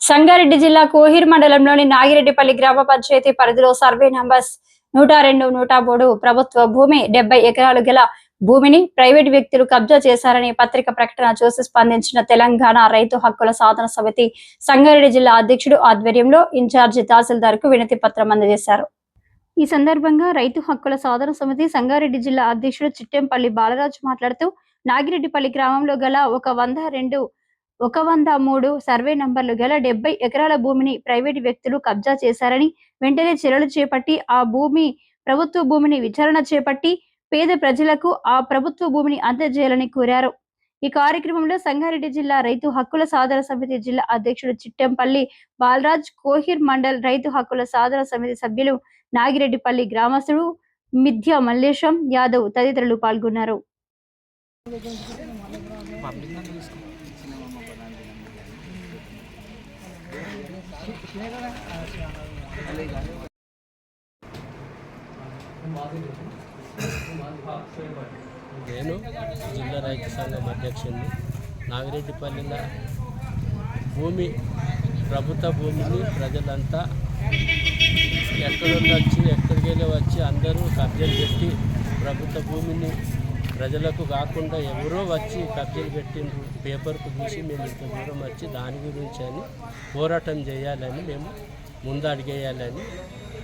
సంగారెడ్డి జిల్లా కోహిర్ మండలంలోని నాగిరెడ్డిపల్లి గ్రామ పంచాయతీ పరిధిలో సర్వే నంబర్స్ నూట రెండు నూట మూడు ప్రభుత్వ భూమి డెబ్బై ఎకరాలు గల భూమిని ప్రైవేట్ వ్యక్తులు కబ్జా చేశారని పత్రిక ప్రకటన చూసి స్పందించిన తెలంగాణ రైతు హక్కుల సాధన సమితి సంగారెడ్డి జిల్లా అధ్యక్షుడు ఆధ్వర్యంలో ఇన్ఛార్జి తహసీల్దార్కు వినతి పత్రం అందజేశారు. ఈ సందర్భంగా రైతు హక్కుల సాధన సమితి సంగారెడ్డి జిల్లా అధ్యక్షుడు చిట్టెంపల్లి బాలరాజు మాట్లాడుతూ నాగిరెడ్డిపల్లి గ్రామంలో గల ఒక వంద రెండు ఒక వంద మూడు సర్వే నంబర్లు గల డెబ్బై ఎకరాల భూమిని ప్రైవేటు వ్యక్తులు కబ్జా చేశారని వెంటనే చర్యలు చేపట్టి ఆ భూమి ప్రభుత్వ భూమిని విచారణ చేపట్టి పేద ప్రజలకు ఆ ప్రభుత్వ భూమిని అందజేయాలని కోరారు. ఈ కార్యక్రమంలో సంగారెడ్డి జిల్లా రైతు హక్కుల సాధన సమితి జిల్లా అధ్యక్షుడు చిట్టెంపల్లి బాలరాజ్ కోహిర్ మండల్ రైతు హక్కుల సాధన సమితి సభ్యులు నాగిరెడ్డిపల్లి గ్రామస్తుడు మిథ్య మల్లేశం యాదవ్ తదితరులు పాల్గొన్నారు. నేను జిల్లా రైతు సంఘం అధ్యక్షుడిని. నాగిరెడ్డిపల్లిలో భూమి ప్రభుత్వ భూమిని ప్రజలంతా ఎక్కడ వచ్చి ఎక్కడికి వెళ్ళి వచ్చి అందరూ కబ్జలు పెట్టి ప్రభుత్వ భూమిని ప్రజలకు కాకుండా ఎవరో వచ్చి కబ్జీలు పెట్టిండ్రు పేపర్కు చూసి మేము ఇంత దూరం వచ్చి దాని గురించి అని పోరాటం చేయాలని మేము ముందడిగేయాలని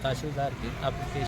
తహసీల్దార్కి అప్లికేషన్